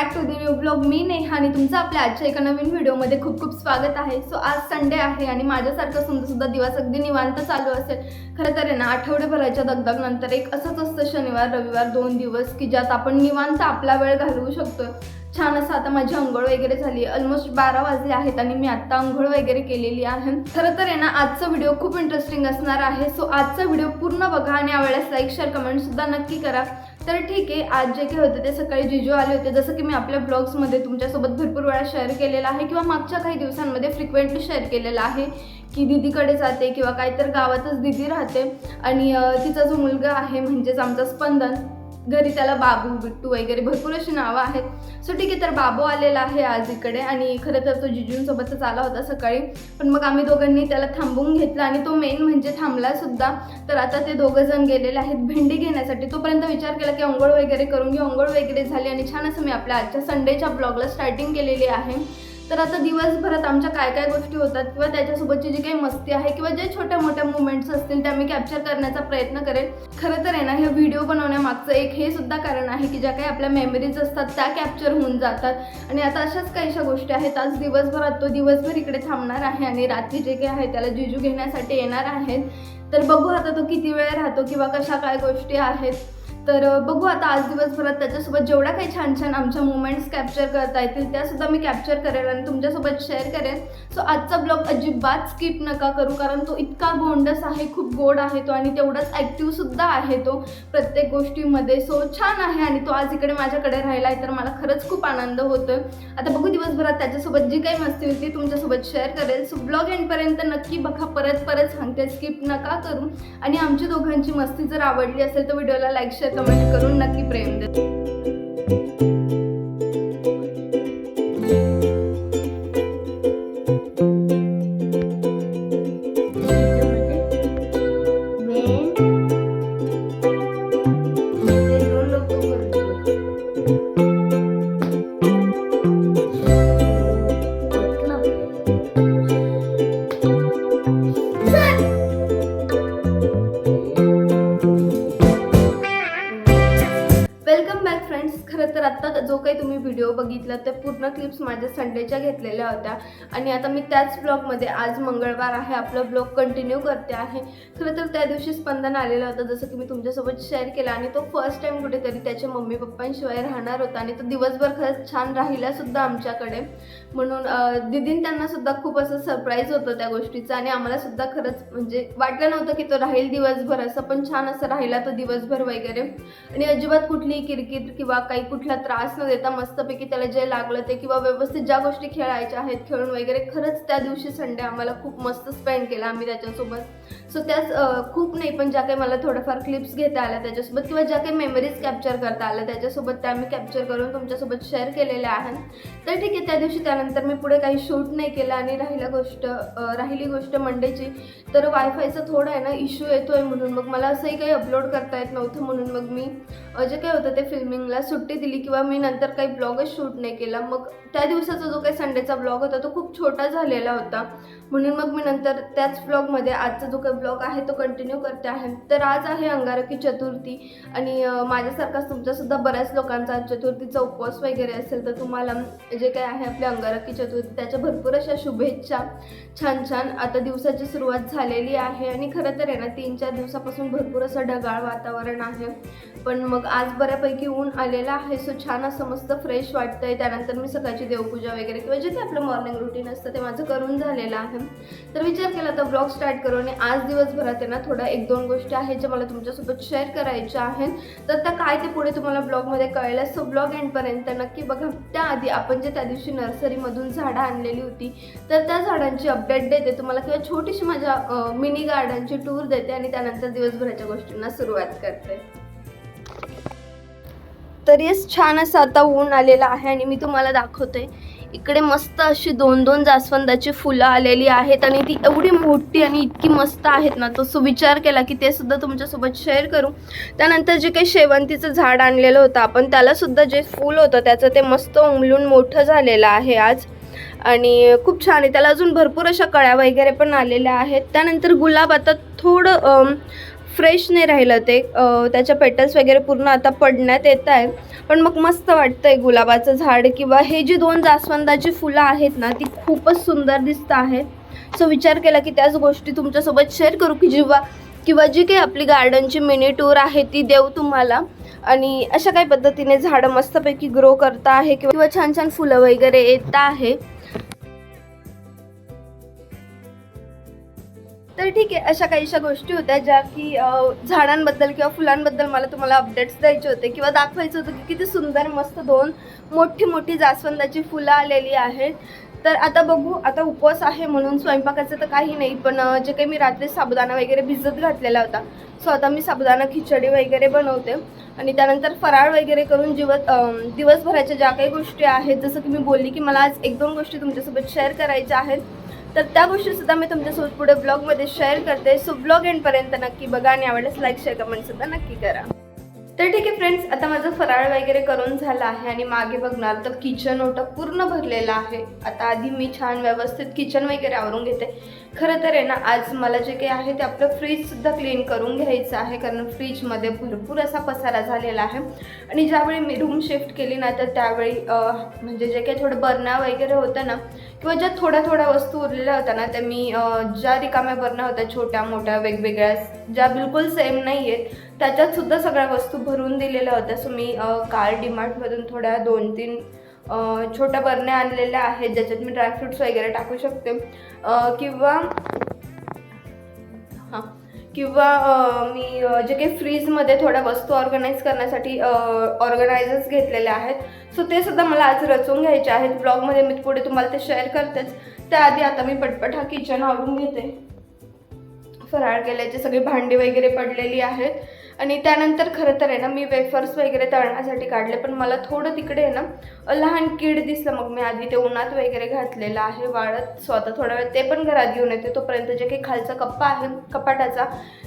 Back to the new blog मी नेहा आणि तुमचं आपल्या आजच्या एका नवीन व्हिडिओमध्ये खूप खूप स्वागत आहे. सो आज संडे आहे आणि माझ्यासारखं समजासुद्धा दिवस अगदी निवांत चालू असेल. खरं तर आहे ना आठवडेभराच्या दगदगनंतर एक असंच असतं शनिवार रविवार दोन दिवस की ज्यात आपण निवांत आपला वेळ घालवू शकतो. छान असं आता माझी अंघोळ वगैरे झाली. ऑलमोस्ट बारा वाजले आहेत आणि मी आत्ता अंघोळ वगैरे केलेली आहे. खरं तर आहे ना आजचा व्हिडिओ खूप इंटरेस्टिंग असणार आहे. सो आजचा व्हिडिओ पूर्ण बघा आणि आवडल्यास लाईक शेअर कमेंटसुद्धा नक्की करा. तर ठीक आहे आज जे काही होते ते सकाळी जिजू आले होते. जसं की मी आपल्या ब्लॉग्समध्ये तुमच्यासोबत भरपूर वेळा शेअर केलेला आहे किंवा मागच्या काही दिवसांमध्ये फ्रिक्वेंटली शेअर केलेला आहे की दिदीकडे जाते किंवा काहीतर गावातच दिदी राहते. आणि तिचा जो मुलगा आहे म्हणजेच आमचा स्पंदन घरी त्याला बाबू बिट्टू वगैरे भरपूर अशी नावं आहेत. सो ठीक आहे तर बाबू आलेला आहे आज इकडे आणि खरं तर तो जिजूंसोबतच आला होता सकाळी. पण मग आम्ही दोघांनी त्याला थांबवून घेतला आणि तो मेन म्हणजे थांबला सुद्धा. तर आता ते दोघं जण गेलेले आहेत भेंडी घेण्यासाठी. तोपर्यंत विचार केला की अंघोळ वगैरे करून घेऊ अंघोळ वगैरे झाली आणि छान असं मी आपल्या आजच्या संडेच्या ब्लॉगला स्टार्टिंग केलेली आहे. तर आता दिवसभरात आमच्या काय काय गोष्टी होतात किंवा त्याच्यासोबतची जी काही मस्ती आहे किंवा जे छोट्या मोठ्या मुवमेंट्स असतील त्या मी कॅप्चर करण्याचा प्रयत्न करेन. खरं तर आहे ना हे व्हिडिओ बनवण्यामागचं एक हे सुद्धा कारण आहे की ज्या काही आपल्या मेमरीज असतात त्या कॅप्चर होऊन जातात. आणि आता अशाच काहीशा गोष्टी आहेत. आज दिवसभरात तो दिवसभर इकडे थांबणार आहे आणि रात्री जे काही आहे त्याला जिजू घेण्यासाठी येणार आहेत. तर बघू आता तो किती वेळ राहतो किंवा कशा काय गोष्टी आहेत. तर बघू आता आज दिवसभरात त्याच्यासोबत जेवढ्या काही छान छान आमच्या मुमेंट्स कॅप्चर करता येतील त्यासुद्धा मी कॅप्चर करेन आणि तुमच्यासोबत शेअर करेन सो आजचा ब्लॉग अजिबात स्किप नका करू कारण तो इतका गोंडस आहे खूप गोड आहे तो आणि तेवढाच ॲक्टिव्हसुद्धा आहे तो प्रत्येक गोष्टीमध्ये. सो छान आहे आणि तो आज इकडे माझ्याकडे राहिला आहे तर मला खरंच खूप आनंद होतो आता बघू दिवसभरात त्याच्यासोबत जी काही मस्ती होती ती तुमच्यासोबत शेअर करेल. सो ब्लॉग एंडपर्यंत नक्की बघा परत परत सांगते स्किप नका करू. आणि आमची दोघांची मस्ती जर आवडली असेल तर व्हिडिओला लाईक शेअर कमेंट करून नक्की प्रेम द्या क्लिप्स माझ्या संडेच्या घेतलेल्या होत्या. आणि आता मी त्याच ब्लॉगमध्ये आज मंगळवार आहे आपलं ब्लॉग कंटिन्यू करते आहे. खरं तर त्या दिवशी स्पंदन आलेला होता जसं की मी तुमच्यासोबत शेअर केला. आणि तो फर्स्ट टाईम कुठेतरी त्याच्या मम्मी पप्पांशिवाय राहणार होता. आणि तो दिवसभर खरंच छान राहिला सुद्धा आमच्याकडे. म्हणून दिदीन त्यांनासुद्धा त्यांना सुद्धा खूप असं सरप्राईज होतं त्या गोष्टीचं. आणि आम्हाला सुद्धा खरंच म्हणजे वाटलं नव्हतं की तो राहील दिवसभर. असं पण छान असं राहिला तो दिवसभर वगैरे. आणि अजिबात कुठलीही किरकिर किंवा काही कुठला त्रास न देता मस्तपैकी त्याला जे लागलं ते किंवा व्यवस्थित ज्या गोष्टी खेळायच्या आहेत खेळून वगैरे खरंच त्या दिवशी संडे आम्हाला खूप मस्त स्पेंड केला आम्ही त्याच्यासोबत. सो त्याच खूप नाही पण ज्या काही मला थोड्याफार क्लिप्स घेता आल्या त्याच्यासोबत किंवा ज्या काही मेमरीज कॅप्चर करता आल्या त्याच्यासोबत त्या मी कॅप्चर करून तुमच्यासोबत शेअर केलेल्या आहेत. तर ठीक आहे त्या दिवशी त्यानंतर मी पुढे काही शूट नाही केलं आणि राहिला गोष्ट राहिली गोष्ट मंडेची तर वायफायचा थोडा आहे ना इश्यू आहे म्हणून मग मला असंही काही अपलोड करता येत नव्हतं म्हणून मग मी जे काय होतं ते फिल्मिंगला सुट्टी दिली किंवा मी नंतर काही ब्लॉगच शूट नाही केला. मग त्या दिवसाचा जो काही संडेचा ब्लॉग होता तो खूप छोटा झालेला होता. म्हणून मग मी नंतर त्याच ब्लॉगमध्ये आजचा जो काही ब्लॉग आहे तो कंटिन्यू करते आहे. तर आज आहे अंगारकी चतुर्थी आणि माझ्यासारखाच तुमच्यासुद्धा बऱ्याच लोकांचा चतुर्थीचा उपवास वगैरे असेल तर तुम्हाला जे काही आहे आपली अंगारकी चतुर्थी त्याच्या भरपूर अशा शुभेच्छा. छान छान आता दिवसाची सुरुवात झालेली आहे आणि खरं तर आहे ना तीन चार दिवसापासून भरपूर असं ढगाळ वातावरण आहे. पण मग आज बऱ्यापैकी ऊन आलेलं आहे सो छान असं मस्त फ्रेश वाटतंय. त्यानंतर मी सकाळची देवपूजा वगैरे किंवा जे काही आपलं मॉर्निंग रुटीन असतं ते माझं करून झालेलं आहे. तर विचार केला तर ब्लॉग स्टार्ट करू आणि आज दिवसभरात आहे ना थोडा एक दोन गोष्टी आहेत ज्या मला तुमच्यासोबत शेअर करायच्या आहेत. तर त्या काय ते पुढे तुम्हाला ब्लॉगमध्ये कळलं. सो ब्लॉग एंडपर्यंत नक्की बघा. त्याआधी आपण जे त्या दिवशी नर्सरीमधून झाडं आणलेली होती तर त्या झाडांची अपडेट देते तुम्हाला किंवा छोटीशी माझ्या मिनी गार्डनची टूर देते आणि त्यानंतर दिवसभराच्या गोष्टींना सुरुवात करते. तरीच छान असं आता ऊन आलेलं आहे आणि मी तुम्हाला दाखवते. इकडे मस्त अशी दोन दोन जास्वंदाची फुलं आलेली आहेत आणि ती एवढी मोठी आणि इतकी मस्त आहेत ना तो विचार केला की ते सुद्धा तुमच्यासोबत शेअर करू. त्यानंतर जे काही शेवंतीचं झाड आणलेलं होतं आपण त्याला सुद्धा जे फूल होतं त्याचं ते मस्त उमलून मोठं झालेलं आहे आज. आणि खूप छान आहे. त्याला अजून भरपूर अशा कळ्या वगैरे पण आलेल्या आहेत. त्यानंतर गुलाब आता थोडं फ्रेश नाही राहिलं ते. त्याच्या पेटल्स वगैरे पूर्ण आता पडण्यात येत आहे पण मग मस्त वाटतंय गुलाबाचं झाड किंवा हे जी दोन जास्वंदाची फुलं आहेत ना ती खूपच सुंदर दिसत आहेत. सो विचार केला की त्याच गोष्टी तुमच्यासोबत शेअर करू की जेव्हा किंवा जी काही आपली गार्डनची मिनी टूर आहे ती देऊ तुम्हाला. आणि अशा काही पद्धतीने झाडं मस्तपैकी ग्रो करता आहे किंवा छान छान फुलं वगैरे येत आहे. तर ठीक आहे अशा काहीशा गोष्टी होत्या ज्या की झाडांबद्दल किंवा फुलांबद्दल मला तुम्हाला अपडेट्स द्यायचे होते किंवा दाखवायचं होतं की किती सुंदर मस्त दोन मोठी मोठी जास्वंदाची फुलं आलेली आहेत. तर आता बघू आता उपवास आहे म्हणून स्वयंपाकाचं तर काही नाही पण जे काही मी रात्री साबुदाणा वगैरे भिजत घातलेला होता सो आता मी साबुदाणा खिचडी वगैरे बनवते. आणि त्यानंतर फराळ वगैरे करून जीवत दिवसभराच्या ज्या काही गोष्टी आहेत जसं की मी बोलली की मला आज एक दोन गोष्टी तुमच्यासोबत शेअर करायच्या आहेत. तर त्या गोष्टीसुद्धा मी तुमच्यासोबत पुढे ब्लॉगमध्ये शेअर करते. सो ब्लॉग एंडपर्यंत नक्की बघा आणि आवडल्यास लाईक शेअर कमेंटसुद्धा नक्की करा. तर ठीक आहे फ्रेंड्स आता माझं फराळ वगैरे करून झालं आहे आणि मागे बघणार तर किचन ओटा पूर्ण भरलेलं आहे. आता आधी मी छान व्यवस्थित किचन वगैरे आवरून घेते. खरं तर आहे ना आज मला जे काही आहे ते आपलं फ्रीजसुद्धा क्लीन करून घ्यायचं आहे कारण फ्रीजमध्ये भरपूर असा पसारा झालेला आहे. आणि ज्यावेळी मी रूम शिफ्ट केली ना तर त्यावेळी म्हणजे जे काही थोडं बर्ना वगैरे होतं ना किंवा ज्या थोड्या थोड्या वस्तू उरलेल्या होत्या ना त्या मी ज्या रिकाम्या बर्ना होत्या छोट्या मोठ्या वेगवेगळ्या ज्या बिलकुल सेम नाही आहेत त्याच्यात सुद्धा सगळ्या वस्तू भरून दिलेल्या होत्या. सो मी अं, काल डीमार्टमधून थोड्या दोन तीन छोट्या बरण्या आणलेल्या आहेत ज्याच्यात मी ड्रायफ्रुट्स वगैरे टाकू शकते. किंवा किंवा मी जे काही फ्रीजमध्ये थोड्या वस्तू ऑर्गनाईज करण्यासाठी ऑर्गनायझर्स घेतलेले आहेत सो ते सुद्धा मला आज रचून घ्यायचे आहेत. ब्लॉगमध्ये मी पुढे तुम्हाला ते शेअर करतेच. त्याआधी आता मी पटपट हा किचन आवरून घेते. फराळ केल्याची सगळी भांडी वगैरे पडलेली आहेत. आणि त्यानंतर खरं तर आहे ना मी वेफर्स वगैरे तळण्यासाठी काढले पण मला थोडं तिकडे आहे ना लहान कीड दिसलं. मग मी आधी ते उन्हात वगैरे घातलेलं आहे वाळत स्वतः थोडा वेळ ते पण घरात घेऊन येते. तोपर्यंत जे काही खालचा कप्पा आहे कपाटाचा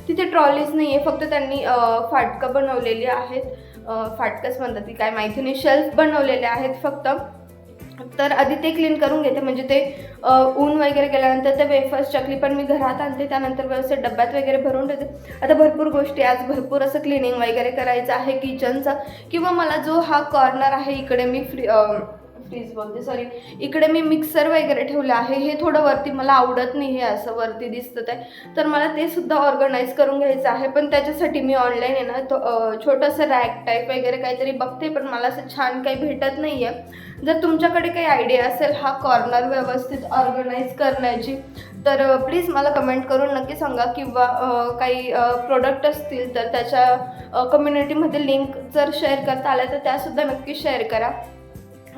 तिथे ट्रॉलीज नाही आहे फक्त त्यांनी फाटकं बनवलेली आहेत. फाटकंच म्हणतात ती काय माहिती नाही शेल्फ बनवलेले आहेत फक्त. तर आधी ते क्लीन करून घेते. म्हणजे ते ऊन वगैरे गेल्यानंतर ते वेफर्स चकली पण मी घरात आणते. त्यानंतर व्यवस्थित डब्यात वगैरे भरून ठेवते. आता भरपूर गोष्टी आज भरपूर असं क्लिनिंग वगैरे करायचं आहे किचनचा किंवा मला जो हा कॉर्नर आहे इकडे मी फ्री प्लीज बोलते. सॉरी इकडे मी मिक्सर वगैरे ठेवलं आहे. हे थोडं वरती मला आवडत नाही हे असं वरती दिसतं आहे तर मला ते सुद्धा ऑर्गनाईज करून घ्यायचं आहे. पण त्याच्यासाठी मी ऑनलाईन आहे ना तो छोटंसं रॅक टाईप वगैरे काहीतरी बघते पण मला असं छान काही भेटत नाही आहे जर तुमच्याकडे काही आयडिया असेल हा कॉर्नर व्यवस्थित ऑर्गनाईज करण्याची तर प्लीज मला कमेंट करून नक्की सांगा. किंवा काही प्रोडक्ट असतील तर त्याच्या कम्युनिटीमध्ये लिंक जर शेअर करता आल्या तर त्यासुद्धा नक्की शेअर करा.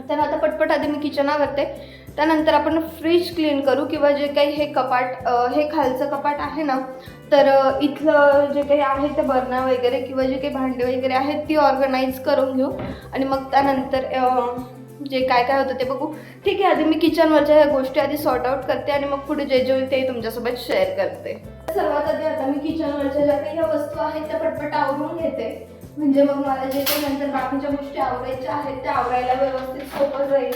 तर आता पटपट आधी मी किचनावरते त्यानंतर आपण फ्रीज क्लीन करू किंवा जे काही हे कपाट हे खालचं कपाट आहे ना तर इथलं जे काही आहे ते बर्ना वगैरे किंवा जे काही भांडे वगैरे आहेत ती ऑर्गनाईज करून घेऊ. आणि मग त्यानंतर जे काय काय होतं ते बघू. ठीक आहे आधी मी किचनवरच्या ह्या गोष्टी आधी सॉर्ट आउट करते आणि मग पुढे जे जे होईल ते तुमच्यासोबत शेअर करते. सर्वात आधी आता मी किचनवरच्या ज्या काही ह्या वस्तू आहेत त्या पटपट आवरून घेते. म्हणजे मग मला जे काही नंतर बाकीच्या गोष्टी आवडायच्या आहेत त्या आवरायला व्यवस्थित सोपं जाईल.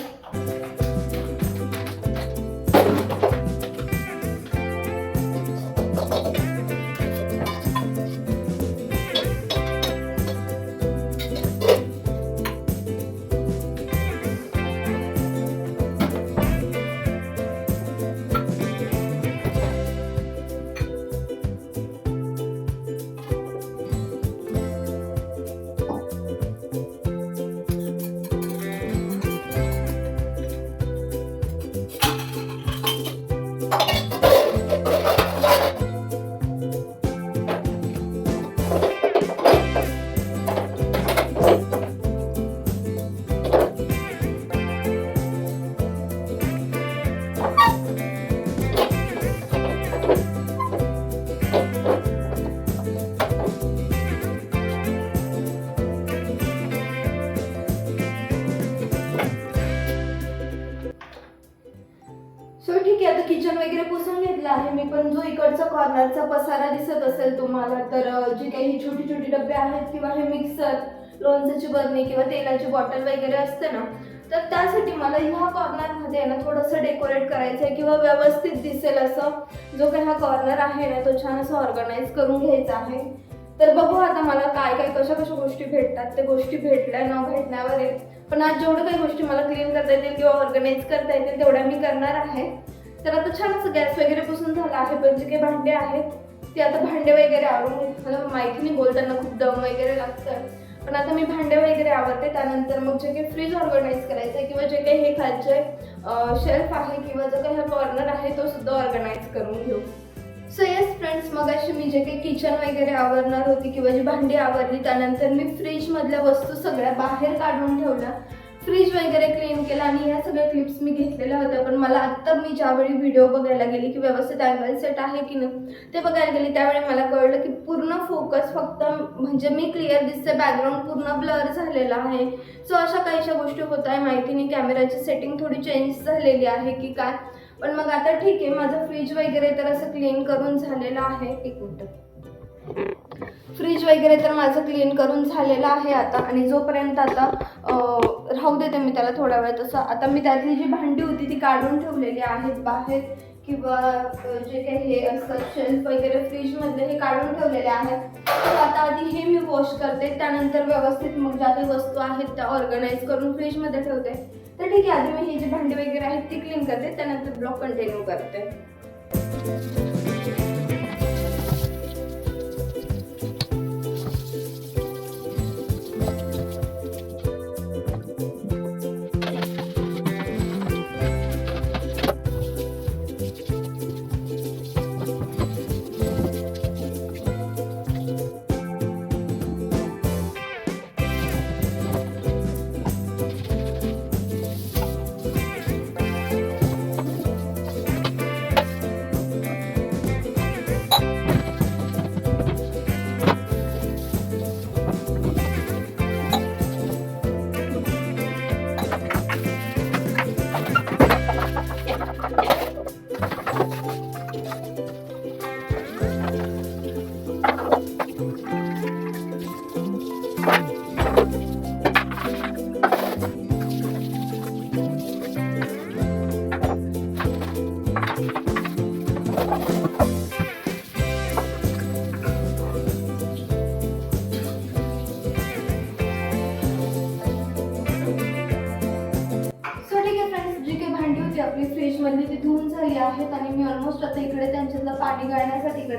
लोणच्याची किंवा तेलाची बॉटल वगैरे असते ना तर त्यासाठी मला ह्या कॉर्नरमध्ये ना थोडंसं डेकोरेट करायचं आहे किंवा व्यवस्थित दिसेल असं. जो काही हा कॉर्नर आहे ना तो छान असं ऑर्गनाईज करून घ्यायचा आहे. तर बघू आता मला काय काय कशा कशा गोष्टी भेटतात. त्या गोष्टी भेटल्या न भेटण्यावर आहे. पण आज जेवढं काही गोष्टी मला क्लीन करता येतील किंवा ऑर्गनाईज करता येतील तेवढ्या मी करणार आहे. तर आता छान असं गॅस वगैरे पुसून झाला आहे. पण जे काही भांडे आहेत ते आता भांडे वगैरे आवरून मला माहिती नाही बोलताना खूप दम वगैरे लागतं पण आता मी भांडे वगैरे आवडते त्यानंतर मग जे काही फ्रीज ऑर्गनाईज करायचं आहे किंवा जे काही हे खालचे शेल्फ आहे किंवा जो काही हा कॉर्नर आहे तो सुद्धा ऑर्गनाईज करून घेऊ. सो येस फ्रेंड्स मग अशी मी जे काही किचन वगैरे आवरणार होती किंवा जी भांडी आवरली त्यानंतर मी फ्रीजमधल्या वस्तू सगळ्या बाहेर काढून ठेवल्या. फ्रीज वगैरे क्लीन केला आणि ह्या सगळ्या क्लिप्स मी घेतलेल्या होत्या. पण मला आत्ता मी ज्यावेळी व्हिडिओ बघायला गेली की व्यवस्थित अँगल सेट आहे की नाही ते बघायला गेली त्यावेळी मला कळलं की पूर्ण फोकस फक्त म्हणजे मी क्लिअर दिसते बॅकग्राऊंड पूर्ण ब्लर झालेला आहे. सो अशा काहीशा गोष्टी होत आहे. माहिती नाही कॅमेराची सेटिंग थोडी चेंज झालेली आहे की काय. पण मग आता ठीक आहे माझं फ्रीज वगैरे तर असं क्लीन करून झालेलं आहे. एक मिनटं. फ्रीज वगैरे तर माझं क्लीन करून झालेलं आहे आता. आणि जोपर्यंत आता राहू देते मी त्याला थोडा वेळ तसं. आता मी त्यातली जी भांडी होती ती काढून ठेवलेली आहेत बाहेर किंवा जे काही हे असतात शेल्फ वगैरे फ्रीजमधले हे काढून ठेवलेले आहेत. तर आता आधी हे मी वॉश करते त्यानंतर व्यवस्थित मग ज्या काही वस्तू आहेत त्या ऑर्गनाईज करून फ्रीजमध्ये ठेवते. तर ठीक आहे आधी मी ही जी भांडी वगैरे आहेत ती क्लीन करते त्यानंतर ब्लॉग कंटिन्यू करते.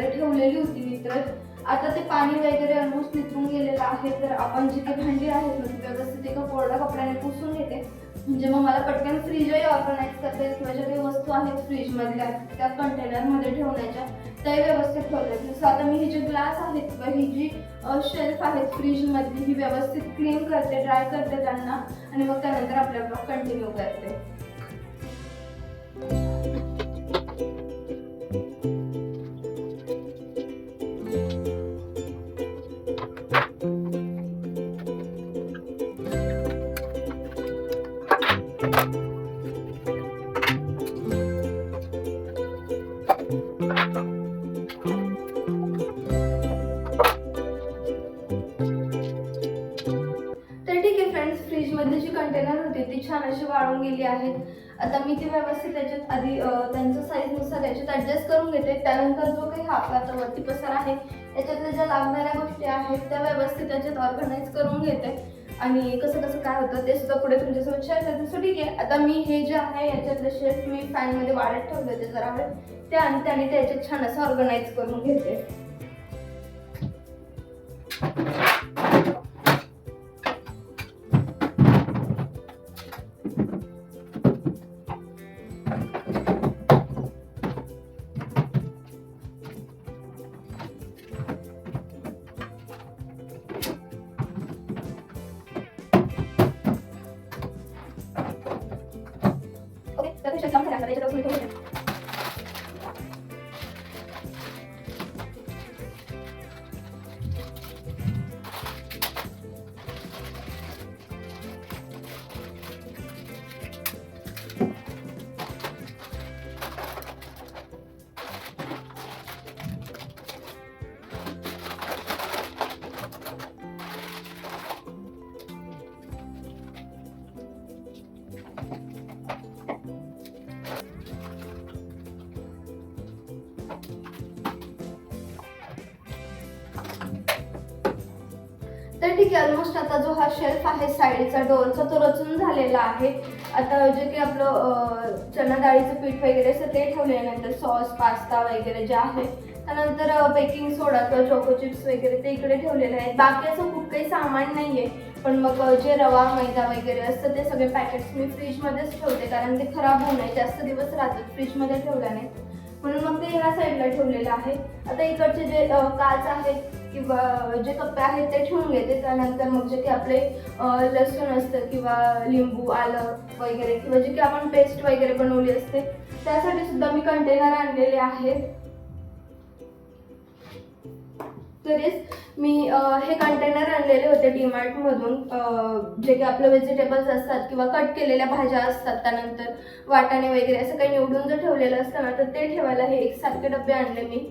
वगैरे ठेवलेली होती नित्रत आता ते पाणी वगैरे ऑलमोस्ट नितरून गेलेलं आहे. तर आपण जिथे भांडी आहेत ना ती व्यवस्थित एका कोरड्या कपड्याने पुसून घेते. म्हणजे मग मला पटकन फ्रीजही ऑर्गनाईज करता येईल किंवा ज्या काही वस्तू आहेत फ्रीजमधल्या त्या कंटेनरमध्ये ठेवण्याच्या त्या व्यवस्थित ठेवतात जसं आता मी हे जे ग्लास आहेत किंवा ही जी शेल्फ आहेत फ्रीजमधली ही व्यवस्थित क्लीन करते ड्राय करते त्यांना. आणि मग त्यानंतर आपला ब्लॉग कंटिन्यू करते. करून घेते. त्यानंतर जो काही हा आपला वरती पसार आहे याच्यातल्या ज्या लागणाऱ्या गोष्टी आहेत त्या व्यवस्थित त्याच्यात ऑर्गनाईज करून घेते. आणि कसं कसं काय होतं ते सुद्धा पुढे तुमच्यासोबत शेअर करते. सो ठीक आहे. आता मी हे जे आहे याच्यातलं शेफ मी फॅनमध्ये वाढत ठेवले होते जरा वेळ. ते आणि त्याने त्याच्यात छान असं ऑर्गनाईज करून घेते. ठीक आहे ऑलमोस्ट आता जो हा शेल्फ आहे साईडचा डोअरचा तो रचून झालेला आहे. आता जे काही आपलं अं, चणा डाळीचं पीठ वगैरे असं ते ठेवल्यानंतर सॉस पास्ता वगैरे जे आहे. त्यानंतर बेकिंग सोडा किंवा चोको चिप्स वगैरे ते इकडे ठेवलेले आहेत. बाकी असं खूप काही सामान नाही आहे पण मग जे रवा मैदा वगैरे असतं ते सगळे पॅकेट्स मी फ्रीजमध्येच ठेवते कारण ते खराब होऊ नये. जास्त दिवस राहतात फ्रीजमध्ये ठेवल्याने. म्हणून मग ते ह्या साईडला ठेवलेलं आहे. आता इकडचे जे काच आहेत किंवा जे कप्पे आहेत ते ठेवून घेते. त्यानंतर मग जे की आपले लसूण असतं किंवा लिंबू आलं वगैरे किंवा जे काही आपण पेस्ट वगैरे बनवली असते त्यासाठी सुद्धा मी कंटेनर आणलेले आहेत. तरीच मी हे कंटेनर आणलेले होते डीमार्टमधून जे काही आपलं व्हेजिटेबल्स असतात किंवा कट केलेल्या भाज्या असतात त्यानंतर वाटाणे वगैरे असं काही निवडून जर ठेवलेलं असतं ना तर ते ठेवायला हे एकसारखे डबे आणले मी.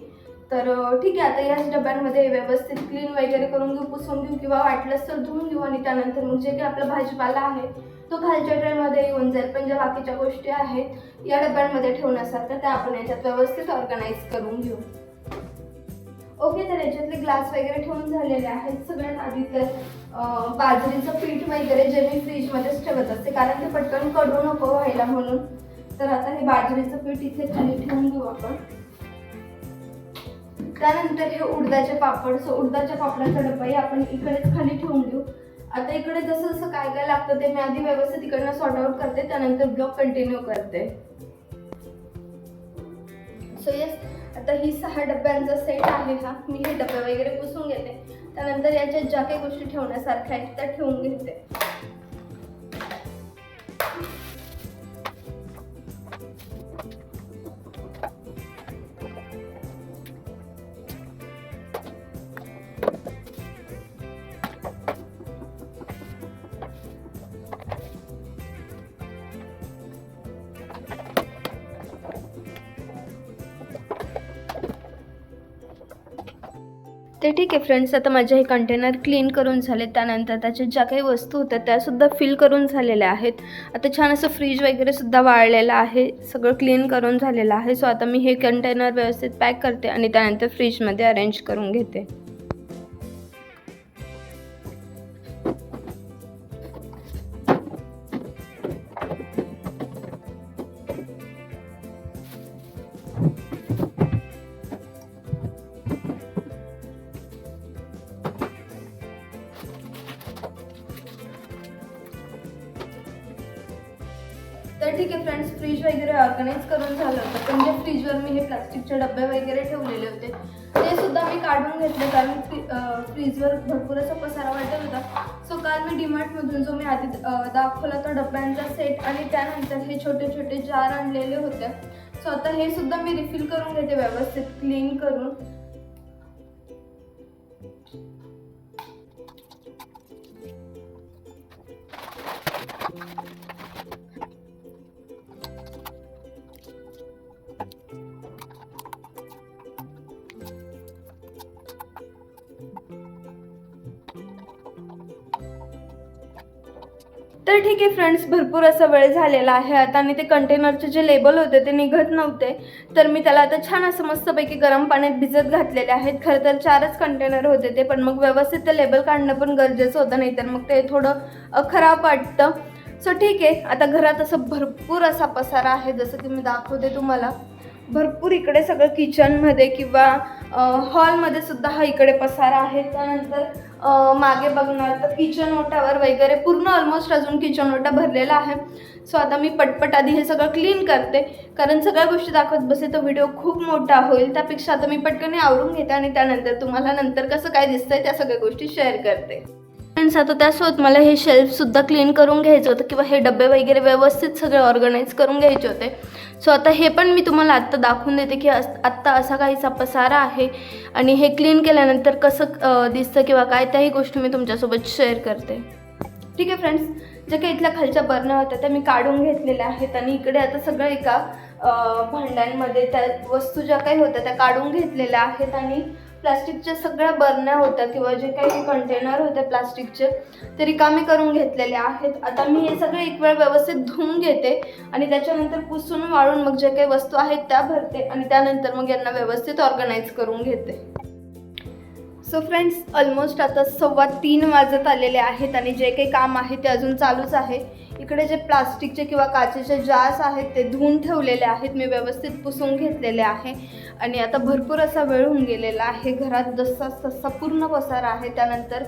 तर ठीक आहे आता याच डब्यांमध्ये व्यवस्थित क्लीन वगैरे करून घेऊ पुसून घेऊ किंवा वाटलंच तर धुवून घेऊ आणि त्यानंतर मग जे काही आपला भाजीपाला आहे तो खालच्या ट्रेमध्ये येऊन जाईल. पण ज्या बाकीच्या गोष्टी आहेत या डब्यांमध्ये ठेवण्यासारख्या त्या आपण याच्यात व्यवस्थित ऑर्गनाईज करून घेऊ. ओके तर याच्यातले ग्लास वगैरे ठेवून झालेले आहेत. सगळ्यात आधी तर बाजरीचं पीठ वगैरे जे मी फ्रीजमध्येच ठेवत असते. कारण ते पटकन कडू नको व्हायला म्हणून. तर आता हे बाजरीचं पीठ इथे खाली ठेवून घेऊ आपण. त्यानंतर हे उडदाचे पापड. सो उडदाच्या पापडाचा डब्बाही आपण इकडेच खाली ठेवून देऊ. आता इकडे जसं जसं काय काय लागतं ते मी आधी व्यवस्थित इकडनं सॉर्ट आउट करते. त्यानंतर ब्लॉग कंटिन्यू करते. सो येस आता ही सहा डब्यांचा सेट आहे हा मी हे डबे वगैरे पुसून घेते. त्यानंतर याच्यात ज्या काही गोष्टी ठेवण्यासारख्या आहेत त्या ठेवून घेते. तर ठीक आहे फ्रेंड्स आता माझे हे कंटेनर क्लीन करून झाले. त्यानंतर त्याच्या ज्या काही वस्तू होत्या त्यासुद्धा फिल करून झालेल्या आहेत. आता छान असं फ्रीज वगैरेसुद्धा वाळलेलं आहे. सगळं क्लीन करून झालेलं आहे. सो आता मी हे कंटेनर व्यवस्थित पॅक करते आणि त्यानंतर फ्रीजमध्ये अरेंज करून घेते. ठीक आहे फ्रेंड्स फ्रीज वगैरे ऑर्गनाईज करून झालं होतं. पण जे फ्रीजवर मी हे प्लास्टिकचे डबे वगैरे ठेवलेले होते ते सुद्धा मी काढून घेतले कारण फ्री फ्रीजवर भरपूर असा पसारा वाटत होता. सो काल मी डिमार्टमधून जो मी आधी दाखवला तो डब्यांचा सेट आणि त्यानंतर हे छोटे छोटे जार आणलेले होते. सो आता हे सुद्धा मी रिफिल करून घेते व्यवस्थित क्लीन करून. तर ठीक आहे फ्रेंड्स भरपूर असा वेळ झालेला आहे. आता आणि ते कंटेनरचे जे लेबल होते ते निघत नव्हते. तर मी त्याला आता छान असं मस्तपैकी गरम पाण्यात भिजत घातलेले आहेत. खरं तर चारच कंटेनर होते ते पण मग व्यवस्थित ते लेबल काढणं पण गरजेचं होतं नाहीतर मग ते थोडं खराब वाटतं. सो ठीक आहे. आता घरात असं भरपूर असा पसारा आहे जसं की मी दाखवते तुम्हाला. भरपूर इकडे सगळं किचनमध्ये किंवा हॉलमध्ये सुद्धा हा इकडे पसारा आहे. त्यानंतर मागे बघणार. तर किचन ओटावर वगैरे पूर्ण ऑलमोस्ट अजून किचन ओटा भरलेला आहे. सो आता मी पटपट आधी हे सगळं क्लीन करते. कारण सगळ्या गोष्टी दाखवत बसे तर व्हिडिओ खूप मोठा होईल. त्यापेक्षा आता मी पटकन हे आवरून घेते आणि त्यानंतर तुम्हाला नंतर कसं काय दिसतंय त्या सगळ्या गोष्टी शेअर करते. फ्रेंड्स आता त्यासोबत मला हे शेल्फसुद्धा क्लीन करून घ्यायचं होतं किंवा हे डबे वगैरे व्यवस्थित सगळे ऑर्गनाईज करून घ्यायचे होते. सो आता हे पण मी तुम्हाला आत्ता दाखवून देते की अस- आत्ता असा काहीसा पसारा आहे आणि हे क्लीन केल्यानंतर कसं दिसतं किंवा काय त्याही गोष्टी मी तुमच्यासोबत शेअर करते. ठीक आहे फ्रेंड्स जे काही इथल्या खालच्या बर्न होत्या त्या मी काढून घेतलेल्या आहेत आणि इकडे आता सगळं एका भांड्यांमध्ये त्या वस्तू ज्या काही होत्या त्या काढून घेतलेल्या आहेत आणि प्लास्टिकच्या सगळ्या बरण्या होत्या किंवा जे काही कंटेनर होते प्लास्टिकचे ते रिकामी करून घेतलेले आहेत. आता मी हे सगळे एक वेळ व्यवस्थित धुवून घेते आणि त्याच्यानंतर पुसून वाळून मग जे काही वस्तू आहेत त्या भरते आणि त्यानंतर मग यांना व्यवस्थित ऑर्गनाईज करून घेते. सो फ्रेंड्स ऑलमोस्ट आता सव्वा तीन वाजत आलेले आहेत आणि जे काही काम आहे ते अजून चालूच आहे. इकडे जे प्लास्टिकचे किंवा काचेचे जार्स आहेत ते धुवून ठेवलेले आहेत. मी व्यवस्थित पुसून घेतलेले आहे. आणि आता भरपूर असा वेळ होऊन गेलेला आहे. घरात जसा तसा पूर्ण पसारा आहे. त्यानंतर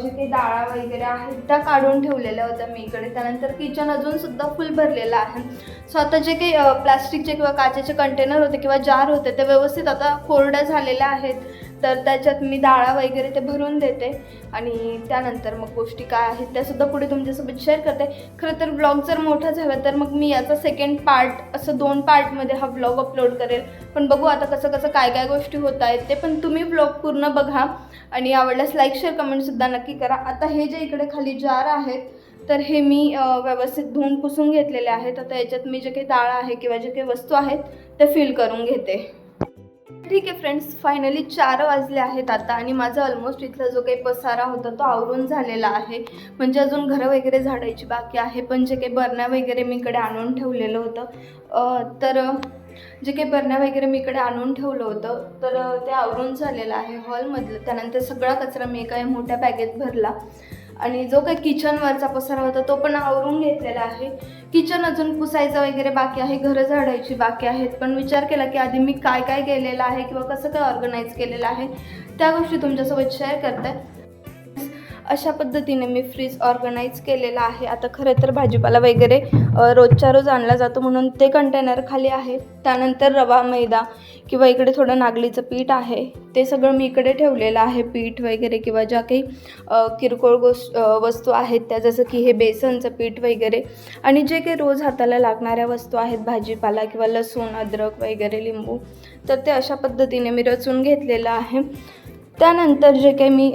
जे काही डाळा वगैरे आहेत त्या काढून ठेवलेल्या होत्या मी इकडे. त्यानंतर किचन अजूनसुद्धा फुल भरलेलं आहे. सो आता जे काही प्लास्टिकचे किंवा काचेचे कंटेनर होते किंवा जार होते ते व्यवस्थित आता कोरड्या झालेल्या आहेत. तर त्याच्यात मी डाळा वगैरे ते भरून देते. आणि त्यानंतर मग गोष्टी काय आहेत त्यासुद्धा पुढे तुमच्यासोबत शेअर करते. खरं तर ब्लॉग जर मोठा झाला तर मग मी याचा सेकंड पार्ट असं दोन पार्टमध्ये हा ब्लॉग अपलोड करेल. पण बघू आता कसं कसं काय काय गोष्टी होत आहेत ते पण तुम्ही ब्लॉग पूर्ण बघा. आणि आवडल्यास लाईक शेअर कमेंटसुद्धा नक्की करा. आता हे जे इकडे खाली जार आहेत तर हे मी व्यवस्थित धुवून पुसून घेतलेले आहेत. आता याच्यात मी जे काही डाळ आहे किंवा जे काही वस्तू आहेत ते फिल करून घेते. ठीक आहे फ्रेंड्स फायनली चार वाजले आहेत आता आणि माझा ऑलमोस्ट इथला जो काही पसारा होता तो आवरून झालेला आहे. म्हणजे अजून घरं वगैरे झाडायची बाकी आहे पण जे काही बरण्या वगैरे मी इकडे आणून ठेवलेलं होतं. तर जे काही बरण्या वगैरे मी इकडे आणून ठेवलं होतं तर ते आवरून झालेलं आहे हॉलमधलं त्यानंतर सगळा कचरा मी एका मोठ्या बॅगेत भरला. आणि जो काही किचनवरचा पसारा होता तो पण आवरून घेतलेला आहे. किचन अजून पुसायचं वगैरे बाकी आहे घरं झाडायची बाकी आहेत. पण विचार केला की आधी मी काय काय केलेलं आहे किंवा कसं काय ऑर्गनाईज केलेलं आहे त्या गोष्टी तुमच्यासोबत शेअर करते. अशा पद्धतीने मी फ्रीज ऑर्गनाईज केलेला आहे. आता खरं तर भाजीपाला वगैरे रोजच्या रोज आणला जातो म्हणून ते कंटेनर खाली आहे. त्यानंतर रवा मैदा किंवा इकडे थोडं नागलीचं पीठ आहे. ते सगळं मी इकडे ठेवलेलं आहे. पीठ वगैरे किंवा ज्या काही किरकोळ गोष्ट वस्तू आहेत त्या जसं की हे बेसनचं पीठ वगैरे. आणि जे काही रोज हाताला लागणाऱ्या वस्तू आहेत भाजीपाला किंवा लसूण अद्रक वगैरे लिंबू तर ते अशा पद्धतीने मी रचून घेतलेलं आहे. त्यानंतर जे काही मी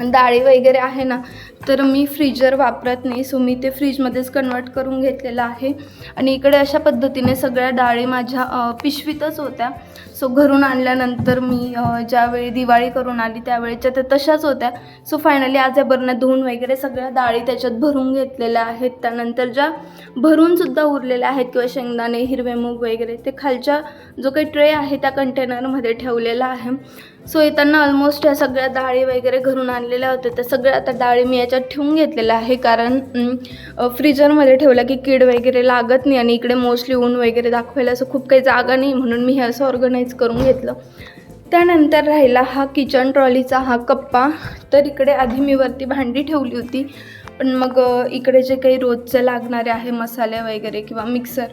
डाळी वगैरे आहे ना तर मी फ्रीजर वापरत नाही. सो मी ते फ्रीजमध्येच कन्वर्ट करून घेतलेलं आहे. आणि इकडे अशा पद्धतीने सगळ्या डाळी माझ्या पिशवीतच होत्या. सो घरून आणल्यानंतर मी ज्यावेळी दिवाळी करून आली त्यावेळेच्या त्या तशाच होत्या. सो फायनली आज या बरण्या धुवून वगैरे सगळ्या डाळी त्याच्यात भरून घेतलेल्या आहेत. त्यानंतर ज्या भरूनसुद्धा उरलेल्या आहेत किंवा शेंगदाणे हिरवे मूग वगैरे ते खालच्या जो काही ट्रे आहे त्या कंटेनरमध्ये ठेवलेला आहे. सो येताना ऑलमोस्ट या सगळ्या डाळी वगैरे घरून आणलेल्या होत्या. त्या सगळ्या आता डाळी मी याच्यात ठेवून घेतलेल्या आहे कारण फ्रीजरमध्ये ठेवलं की कीड वगैरे लागत नाही आणि इकडे मोस्टली ऊन वगैरे दाखवायला असं खूप काही जागा नाही म्हणून मी हे असं ऑर्गनाईज करून घेतलं. त्यानंतर राहिला हा किचन ट्रॉलीचा हा कप्पा. तर इकडे आधी मी वरती भांडी ठेवली होती. पण मग इकडे जे काही रोजचे लागणारे आहे मसाले वगैरे किंवा मिक्सर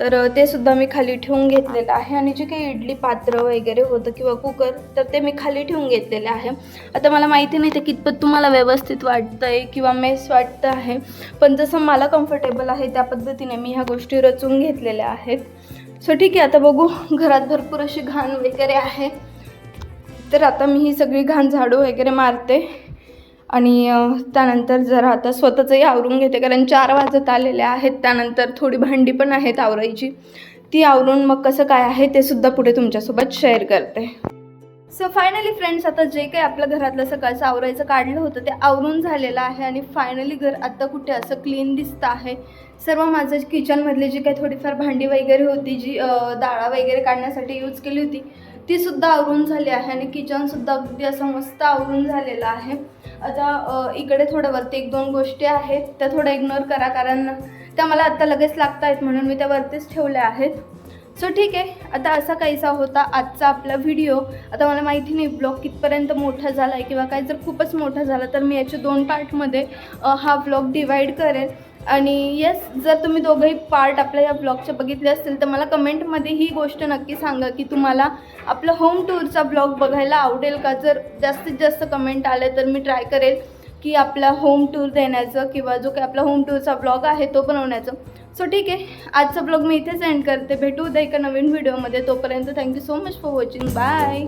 तर ते सुद्धा मी खाली ठेवून घेतलेलं आहे. आणि जे काही इडली पात्र वगैरे होतं किंवा कुकर तर ते मी खाली ठेवून घेतलेले आहे. आता मला माहिती नाही ते कितपत तुम्हाला व्यवस्थित वाटतं आहे किंवा मेस वाटतं आहे पण जसं मला कम्फर्टेबल आहे त्या पद्धतीने मी ह्या गोष्टी रचून घेतलेल्या आहेत. सो ठीक आहे आता बघू. घरात भरपूर अशी घाण वगैरे आहे. तर आता मी ही सगळी घाण झाडू वगैरे मारते. आणि त्यानंतर जरा आता स्वतःचंही आवरून घेते कारण चार वाजत आलेले आहेत. त्यानंतर थोडी भांडी पण आहेत आवरायची. ती आवरून मग कसं काय आहे ते सुद्धा पुढे तुमच्यासोबत शेअर करते. सो फायनली फ्रेंड्स आता जे काही आपलं घरातलं सकाळचं आवरायचं काढलं होतं ते आवरून झालेलं आहे. आणि फायनली घर आता कुठे असं क्लीन दिसतं आहे. सर्व माझं किचनमधली जी काही थोडीफार भांडी वगैरे होती जी डाळा वगैरे काढण्यासाठी यूज केली होती ती सुद्धा आवरून झाली आहे आणि किचनसुद्धा अगदी असं मस्त आवरून झालेलं आहे. आता इकडे थोडं वरती एक दोन गोष्टी आहेत त्या थोडं इग्नोर करा कारण त्या मला आत्ता लगेच लागत आहेत म्हणून मी त्या वरतीच ठेवल्या आहेत. सो ठीक आहे. आता असा काहीसा होता आजचा आपला व्हिडिओ आता मला माहिती नाही ब्लॉग कितपर्यंत मोठा झाला आहे किंवा काय जर खूपच मोठा झाला तर मी याच्या दोन पार्टमध्ये हा ब्लॉग डिवाईड करेन. आणि येस जर तुम्ही दोघंही पार्ट आपल्या या ब्लॉगचे बघितले असतील तर मला कमेंटमध्ये ही गोष्ट नक्की सांगा की तुम्हाला आपलं होम टूरचा ब्लॉग बघायला आवडेल का? जर जास्तीत जास्त कमेंट आले तर मी ट्राय करेल की आपला होम टूर देण्याचं किंवा जो काही आपला होम टूरचा ब्लॉग आहे तो बनवण्याचं. सो ठीक आहे. आजचा ब्लॉग मी इथेच एंड करते. भेटू उद्या एका नवीन व्हिडिओमध्ये तोपर्यंत thank you so much for watching bye